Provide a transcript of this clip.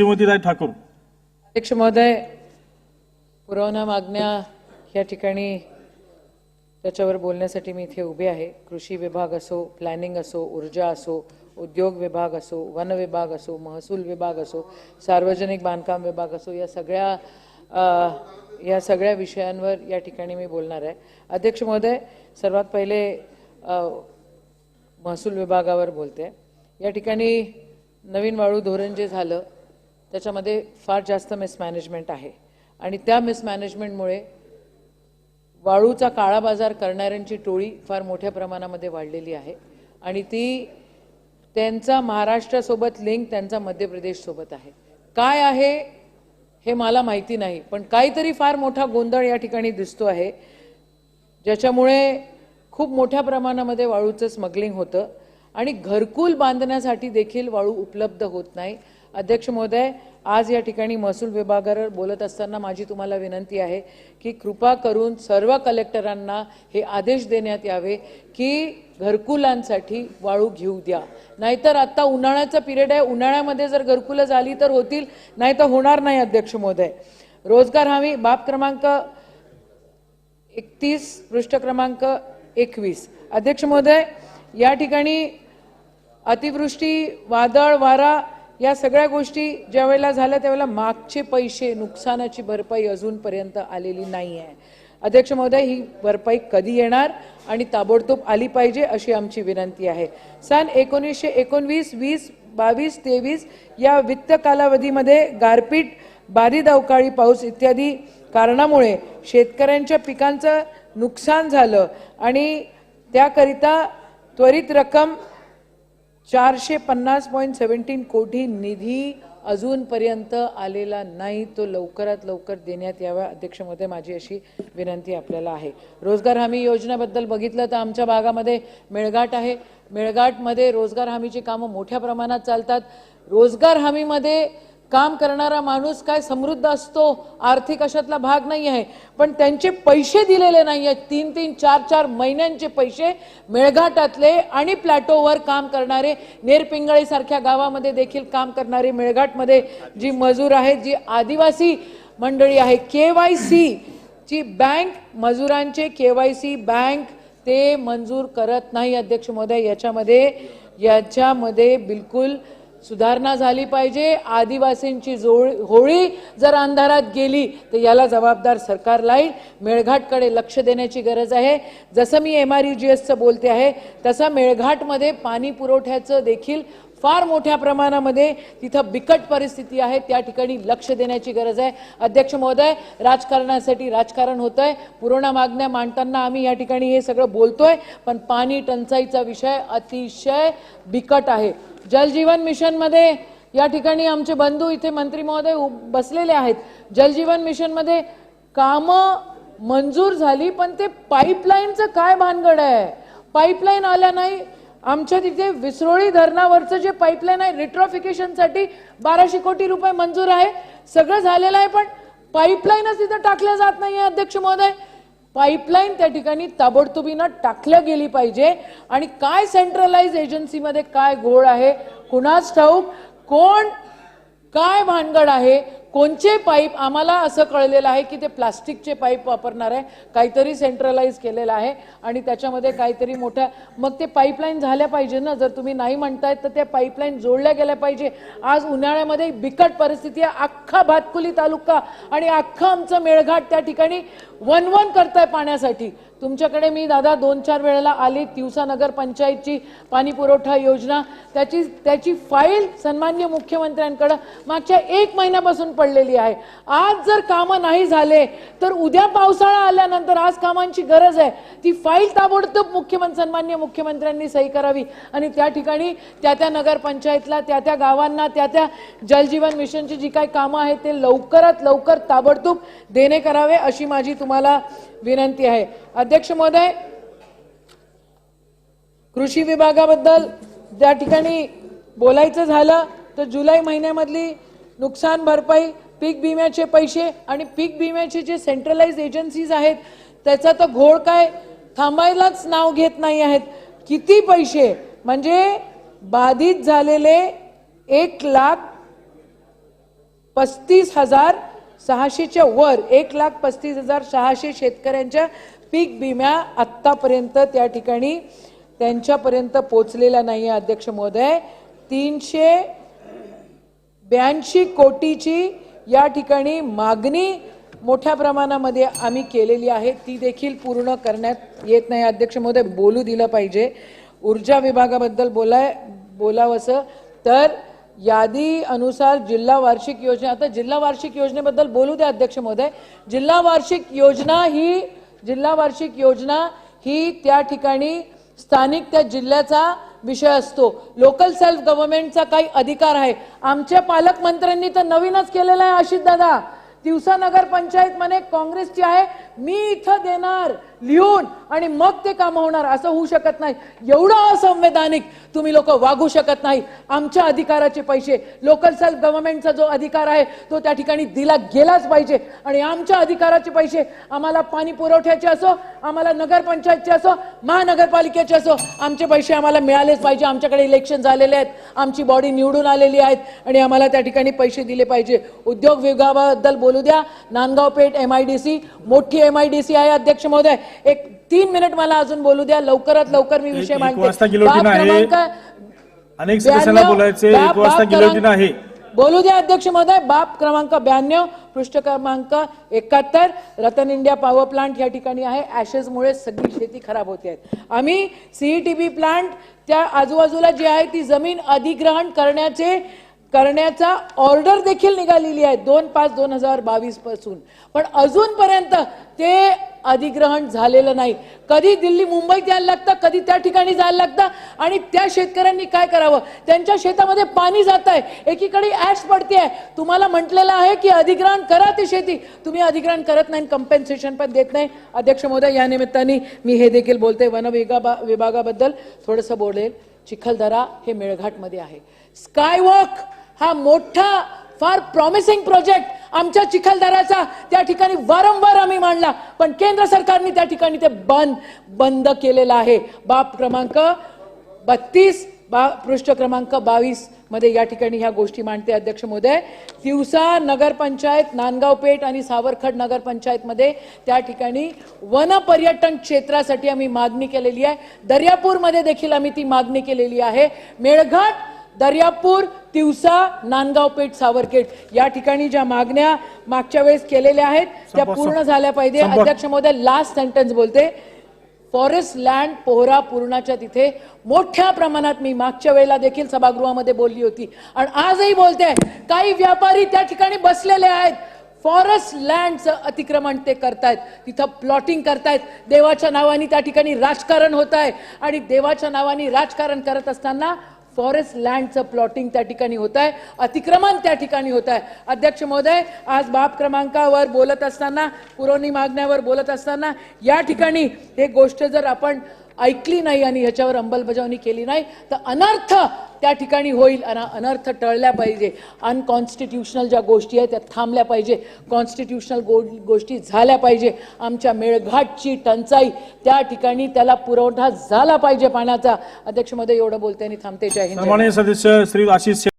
श्रीमतीताई ठाकूर. अध्यक्ष महोदय पुरवणा मागण्या या ठिकाणी त्याच्यावर बोलण्यासाठी मी इथे उभे आहे. कृषी विभाग असो प्लॅनिंग असो ऊर्जा असो उद्योग विभाग असो वन विभाग असो महसूल विभाग असो सार्वजनिक बांधकाम विभाग असो या सगळ्या या सगळ्या विषयांवर या ठिकाणी मी बोलणार आहे. अध्यक्ष महोदय सर्वात पहिले महसूल विभागावर बोलते. या ठिकाणी नवीन वाळू धोरण जे झालं त्याच्यामध्ये फार जास्त मिसमॅनेजमेंट आहे. आणि त्या मिसमॅनेजमेंटमुळे वाळूचा काळा बाजार करणाऱ्यांची टोळी फार मोठ्या प्रमाणामध्ये वाढलेली आहे. आणि ती त्यांचा महाराष्ट्रासोबत लिंक त्यांचा मध्य प्रदेशसोबत आहे. काय आहे हे मला माहिती नाही पण काहीतरी फार मोठा गोंधळ या ठिकाणी दिसतो आहे ज्याच्यामुळे खूप मोठ्या प्रमाणामध्ये वाळूचं स्मगलिंग होतं. आणि घरकुल बांधण्यासाठी देखील वाळू उपलब्ध होत नाही. अध्यक्ष महोदय आज या ठिकाणी महसूल विभागावर बोलत असताना माझी तुम्हाला विनंती आहे की कृपा करून सर्व कलेक्टरांना हे आदेश देण्यात यावे की घरकुलांसाठी वाळू घेऊ द्या. नाहीतर आत्ता उन्हाळ्याचा पिरियड आहे उन्हाळ्यामध्ये जर घरकुलं झाली तर होतील नाही तर होणार नाही अध्यक्ष महोदय. रोजगार हमी बाब क्रमांक एकतीस पृष्ठ क्रमांक एकवीस. अध्यक्ष महोदय या ठिकाणी अतिवृष्टी वादळ वारा या सगळ्या गोष्टी ज्या वेळेला झाल्या त्यावेळेला मागचे पैसे नुकसानाची भरपाई अजूनपर्यंत आलेली नाही आहे अध्यक्ष महोदय ही भरपाई कधी येणार आणि ताबडतोब आली पाहिजे अशी आमची विनंती आहे. सन एकोणीसशे एकोणवीस वीस बावीस तेवीस या वित्त कालावधीमध्ये गारपीट बारीद अवकाळी पाऊस इत्यादी कारणामुळे शेतकऱ्यांच्या पिकांचं नुकसान झालं आणि त्याकरिता त्वरित रक्कम चारशे पन्नास पॉईंट सेवन्टीन कोटी निधी अजूनपर्यंत आलेला नाही. तो लवकरात लवकर देण्यात यावा अध्यक्ष महोदय माझी अशी विनंती आपल्याला आहे. रोजगार हमी योजनेबद्दल बघितलं तर आमच्या भागामध्ये मेळघाट आहे. मेळघाटमध्ये रोजगार हमीची कामं मोठ्या प्रमाणात चालतात. रोजगार हमीमध्ये काम करणारा माणूस काय समृद्ध असतो? आर्थिक अशातला भाग नाही आहे पण त्यांचे पैसे दिलेले नाही आहेत तीन तीन चार चार महिन्यांचे पैसे मेळघाटातले आणि प्लॅटोवर काम करणारे नेरपिंगळीसारख्या गावामध्ये देखील काम करणारे मेळघाटमध्ये जी मजूर आहेत जी आदिवासी मंडळी आहे के वाय सी ची बँक मजुरांचे के वाय सी बँक ते मंजूर करत नाही अध्यक्ष महोदय. याच्यामध्ये याच्यामध्ये बिलकुल सुधारणा झाली पाहिजे. आदिवासींची जोळ होळी जर अंधारात गेली तर याला जबाबदार सरकार लाईल. मेळघाटकडे लक्ष देण्याची गरज आहे. जसं मी एम आर यू जी एसचं बोलते आहे तसं मेळघाटमध्ये पाणी पुरवठ्याचं देखील फार मोठ्या प्रमाणामध्ये तिथं बिकट परिस्थिती आहे. त्या ठिकाणी लक्ष देण्याची गरज आहे. अध्यक्ष महोदय राजकारणासाठी राजकारण होत आहे पुरवणा मागण्या मांडताना आम्ही या ठिकाणी हे सगळं बोलतोय पण पाणी टंचाईचा विषय अतिशय बिकट आहे. जलजीवन मिशनमध्ये या ठिकाणी आमचे बंधू इथे मंत्री महोदय बसलेले आहेत. जलजीवन मिशनमध्ये कामं मंजूर झाली पण ते पाईपलाईनचं काय भानगड आहे? पाईपलाईन आल्या नाही आमच्या तिथे विसरोळी धरणावरचं जे पाईपलाईन आहे रिट्रॉफिकेशनसाठी बाराशे कोटी रुपये मंजूर आहे. सगळं झालेलं आहे पण पाईपलाईनच तिथं टाकल्या जात नाही अध्यक्ष महोदय. पाईपलाईन त्या ठिकाणी ताबडतोबीनं टाकल्या गेली पाहिजे. आणि काय सेंट्रलाइज एजन्सीमध्ये काय घोळ आहे? कुणाच ठाऊक? कोण काय भानगड आहे? कोणचे पाईप? आम्हाला असं कळलेलं आहे की ते प्लास्टिकचे पाईप वापरणार आहे. काहीतरी सेंट्रलाइज केलेलं आहे आणि त्याच्यामध्ये काहीतरी मोठ्या मग ते पाईपलाईन झाल्या पाहिजे ना? जर तुम्ही नाही म्हणतायत तर त्या पाईपलाईन जोडल्या गेल्या पाहिजे. आज उन्हाळ्यामध्ये बिकट परिस्थिती आहे. अख्खा भातकुली तालुका आणि अख्खा आमचं मेळघाट त्या ठिकाणी वनवन करताय पाण्यासाठी. तुमच्याकडे मी दादा दोन चार वेळेला आली तिवसा नगर पंचायतची पाणी पुरवठा योजना त्याची त्याची फाईल सन्मान्य मुख्यमंत्र्यांकडं मागच्या एक महिन्यापासून पडलेली आहे. आज जर कामं नाही झाले तर उद्या पावसाळा आल्यानंतर आज कामांची गरज आहे. ती फाईल ताबडतोब मुख्यमंत्री सन्मान्य मुख्यमंत्र्यांनी सही करावी. आणि त्या ठिकाणी त्या त्या नगरपंचायतला त्या त्या गावांना त्या त्या जलजीवन मिशनची जी काही कामं आहेत ते लवकरात लवकर ताबडतोब देणे करावे अशी माझी तुम्हाला विनंती आहे. अध्यक्ष महोदय कृषी विभागाबद्दल ज्या ठिकाणी बोलायचं झालं तर जुलै महिन्यामधली नुकसान भरपाई पीक विम्याचे पैसे आणि पीक विम्याचे जे सेंट्रलाइज एजन्सीज आहेत त्याचा तर घोळ काय थांबायलाच नाव घेत नाही आहेत. किती पैसे? म्हणजे बाधित झालेले एक लाख पस्तीस हजार सहाशेच्या वर एक लाख पस्तीस हजार सहाशे शेतकऱ्यांच्या पीक विम्या आत्तापर्यंत त्या ठिकाणी त्यांच्यापर्यंत पोचलेला नाही आहे अध्यक्ष महोदय. तीनशे ब्याऐंशी कोटीची या ठिकाणी मागणी मोठ्या प्रमाणामध्ये आम्ही केलेली आहे. ती देखील पूर्ण करण्यात येत नाही. अध्यक्ष महोदय बोलू दिलं पाहिजे. ऊर्जा विभागाबद्दल बोलाय बोलावंसं. तर यादी अनुसार जिल्हा वार्षिक योजना आता जिल्हा वार्षिक योजनेबद्दल बोलू द्या अध्यक्ष महोदय. जिल्हा वार्षिक योजना ही जिल्हा वार्षिक योजना ही त्या ठिकाणी स्थानिक त्या जिल्ह्याचा विषय असतो. लोकल सेल्फ गव्हर्नमेंटचा काही अधिकार आहे. आमच्या पालकमंत्र्यांनी तर नवीनच केलेला आहे आशिष दादा. दिवसा नगर पंचायत म्हणे काँग्रेसची आहे मी इथं देणार लिहून आणि मग ते काम होणार असं होऊ शकत नाही. एवढं असंवैधानिक तुम्ही लोक वागू शकत नाही. आमच्या अधिकाराचे पैसे लोकल सेल्फ गव्हर्नमेंटचा जो अधिकार आहे तो त्या ठिकाणी दिला गेलाच पाहिजे. आणि आमच्या अधिकाराचे पैसे आम्हाला पाणी पुरवठ्याचे असो आम्हाला नगरपंचायतचे असो महानगरपालिकेचे असो आमचे पैसे आम्हाला मिळालेच पाहिजे. आमच्याकडे इलेक्शन झालेले आहेत. आमची बॉडी निवडून आलेली आहेत. आणि आम्हाला त्या ठिकाणी पैसे दिले पाहिजे. उद्योग विभागाबद्दल बोलू द्या. Nandgaon Peth M I D C मोठी एम आय डी सी आहे अध्यक्ष महोदय. एक तीन मिनिट मला अजून बोलू द्या. लवकरात लवकर मी विषय आहे. अनेक सदस्यांना 92, बोलायचे बाब- एक वाजता बाब गिलोटिन क्रमांक- आहे. बोलू द्या अध्यक्ष महोदय. बाप क्रमांक ब्याण्णव पृष्ठ क्रमांक एकाहत्तर. रतन इंडिया पॉवर प्लांट या ठिकाणी आहे. ऍशेसमुळे सगळी शेती खराब होते आहेत. आम्ही सीईटीबी प्लांट त्या आजूबाजूला जी आहे ती जमीन अधिग्रहण करण्याचे करण्याचा ऑर्डर देखील निघालेली आहे. दोन पाच दोन हजार बावीसपासून. पण अजूनपर्यंत ते अधिग्रहण झालेलं नाही. कधी दिल्ली मुंबईत यायला लागतं कधी त्या ठिकाणी जायला लागतं आणि त्या शेतकऱ्यांनी काय करावं? त्यांच्या शेतामध्ये पाणी जात आहे एकीकडे ॲश पडते आहे तुम्हाला म्हटलेलं आहे की अधिग्रहण करा ती शेती. तुम्ही अधिग्रहण करत नाही कम्पेन्सेशन पण देत नाही. अध्यक्ष महोदय या निमित्ताने मी हे देखील बोलते. वन विभागा विभागाबद्दल थोडंसं बोलेल. चिखलदरा हे मेळघाटमध्ये आहे. स्कायवॉक हा मोठा फार प्रॉमिसिंग प्रोजेक्ट आमच्या चिखलदराचा त्या ठिकाणी वारंवार आम्ही मांडला. पण केंद्र सरकारने त्या ठिकाणी ते बंद बंद केलेलं आहे. बाप क्रमांक बत्तीस बा पृष्ठ क्रमांक बावीसमध्ये या ठिकाणी ह्या गोष्टी मांडते अध्यक्ष महोदय. दिवसा नगरपंचायत नांदगाव पेठ आणि सावरखड नगरपंचायतमध्ये त्या ठिकाणी वन पर्यटन क्षेत्रासाठी आम्ही मागणी केलेली आहे. दर्यापूरमध्ये देखील आम्ही ती मागणी केलेली आहे. मेळघाट दर्यापूर तिवसा नांदगाव पेठ सावरखेड. या ठिकाणी ज्या मागण्या मागच्या वेळेस केलेल्या आहेत त्या पूर्ण झाल्या पाहिजे. अध्यक्ष महोदय लास्ट सेंटेन्स बोलते. फॉरेस्ट लँड पोहरा पूर्णाच्या तिथे. मोठ्या प्रमाणात मी मागच्या वेळेला देखील सभागृहामध्ये बोलली होती. आणि आजही बोलते काही व्यापारी त्या ठिकाणी बसलेले आहेत. फॉरेस्ट लँडचं अतिक्रमण ते करतायत. तिथं प्लॉटिंग करतायत. देवाच्या नावाने त्या ठिकाणी राजकारण होत आहे. आणि देवाच्या नावाने राजकारण करत असताना फॉरेस्ट लँडचं प्लॉटिंग त्या ठिकाणी होत आहे अतिक्रमण त्या ठिकाणी होत आहे. अध्यक्ष महोदय आज बाब क्रमांकावर बोलत असताना पुरवणी मागण्यावर बोलत असताना या ठिकाणी हे गोष्ट जर आपण ऐकली नाही आणि याच्यावर अंमलबजावणी केली नाही तर अनर्थ त्या ठिकाणी होईल. आणि अनर्थ टळल्या पाहिजे. अनकॉन्स्टिट्युशनल ज्या गोष्टी आहेत त्या थांबल्या पाहिजे. कॉन्स्टिट्युशनल गो गोष्टी झाल्या पाहिजे. आमच्या मेळघाटची टंचाई त्या ठिकाणी त्याला पुरवठा झाला पाहिजे पाण्याचा. अध्यक्षमध्ये एवढं बोलते आणि थांबते. जय हिंद. सदस्य श्री आशिष